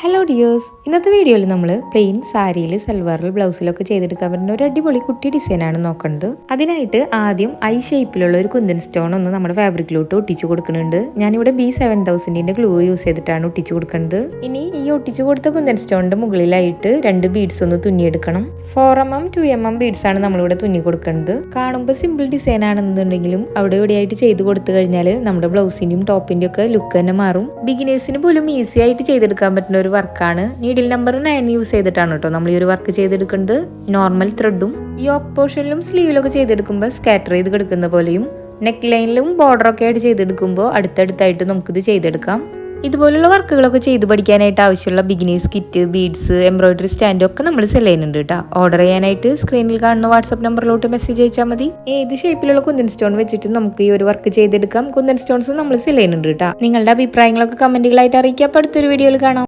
Hello dears ഇന്നത്തെ വീഡിയോയിൽ നമ്മൾ പ്ലെയിൻ സാരിയിൽ സൽവാറിൽ ബ്ലൗസിലൊക്കെ ചെയ്തെടുക്കാൻ പറ്റുന്ന ഒരു അടിപൊളി കുട്ടി ഡിസൈനാണ് നോക്കുന്നത് അതിനായിട്ട് ആദ്യം ഐ ഷേപ്പിലുള്ള ഒരു കുന്തൻ സ്റ്റോൺ ഒന്ന് നമ്മുടെ ഫാബ്രിക്കിലോട്ട് ഒട്ടിച്ചു കൊടുക്കുന്നുണ്ട്. ഞാനിവിടെ ബി സെവൻ തൗസൻഡിന്റെ ഗ്ലൂ യൂസ് ചെയ്തിട്ടാണ് ഒട്ടിച്ചു കൊടുക്കുന്നത് ഇനി ഈ ഒട്ടിച്ചു കൊടുത്ത കുന്തൻ സ്റ്റോണിന്റെ മുകളിലായിട്ട് രണ്ട് ബീഡ്സ് ഒന്ന് തുന്നിയെടുക്കണം. Four M M two M M beads ആണ് നമ്മളിവിടെ തുന്നി കൊടുക്കുന്നത് കാണുമ്പോൾ സിമ്പിൾ ഡിസൈൻ ആണെന്നുണ്ടെങ്കിലും അവിടെ ഇവിടെയായിട്ട് ചെയ്ത് കൊടുത്തു കഴിഞ്ഞാൽ നമ്മുടെ ബ്ലൗസിന്റെയും ടോപ്പിന്റെയും ഒക്കെ ലുക്ക് തന്നെ മാറും. ബിഗിനേഴ്സിന് പോലും ഈസി ആയിട്ട് ചെയ്തെടുക്കാൻ പറ്റുന്ന വർക്കാണ്. നീഡിൽ നമ്പർ നയൻ യൂസ് ചെയ്തിട്ടാണ് കേട്ടോ നമ്മൾ ഈ ഒരു വർക്ക് ചെയ്തെടുക്കുന്നത്. നോർമൽ ത്രെഡും യോക്ക് പോർഷനിലും സ്ലീവിലൊക്കെ ചെയ്തെടുക്കുമ്പോൾ സ്കാറ്റർ ചെയ്ത് കിടക്കുന്ന പോലെയും നെക്ക് ലൈനിലും ബോർഡറൊക്കെ ആയിട്ട് ചെയ്തെടുക്കുമ്പോൾ അടുത്തടുത്തായിട്ട് നമുക്കിത് ചെയ്തെടുക്കാം. ഇതുപോലുള്ള വർക്കുകളൊക്കെ ചെയ്ത് പഠിക്കാനായിട്ട് ആവശ്യമുള്ള beginners kit beads embroidery stand ഒക്കെ നമ്മൾ സെൽ ചെയ്യുന്നുണ്ട് കേട്ടോ ഓർഡർ ചെയ്യാനായിട്ട് സ്ക്രീനിൽ കാണുന്ന വാട്സ്ആപ്പ് നമ്പറിലോട്ട് മെസ്സേജ് അയച്ചാൽ മതി. ഏത് ഷേപ്പിലുള്ള കുന്തൻ സ്റ്റോൺ വെച്ചിട്ട് നമുക്ക് ഈ ഒരു വർക്ക് ചെയ്തെടുക്കാം. കുന്തൻ സ്റ്റോൺസ് നമ്മൾ സെൽ ചെയ്യുന്നുണ്ട് കേട്ടോ നിങ്ങളുടെ അഭിപ്രായങ്ങളൊക്കെ കമന്റുകളായിട്ട് അറിയിക്കാം. അടുത്തൊരു വീഡിയോയിൽ കാണാം.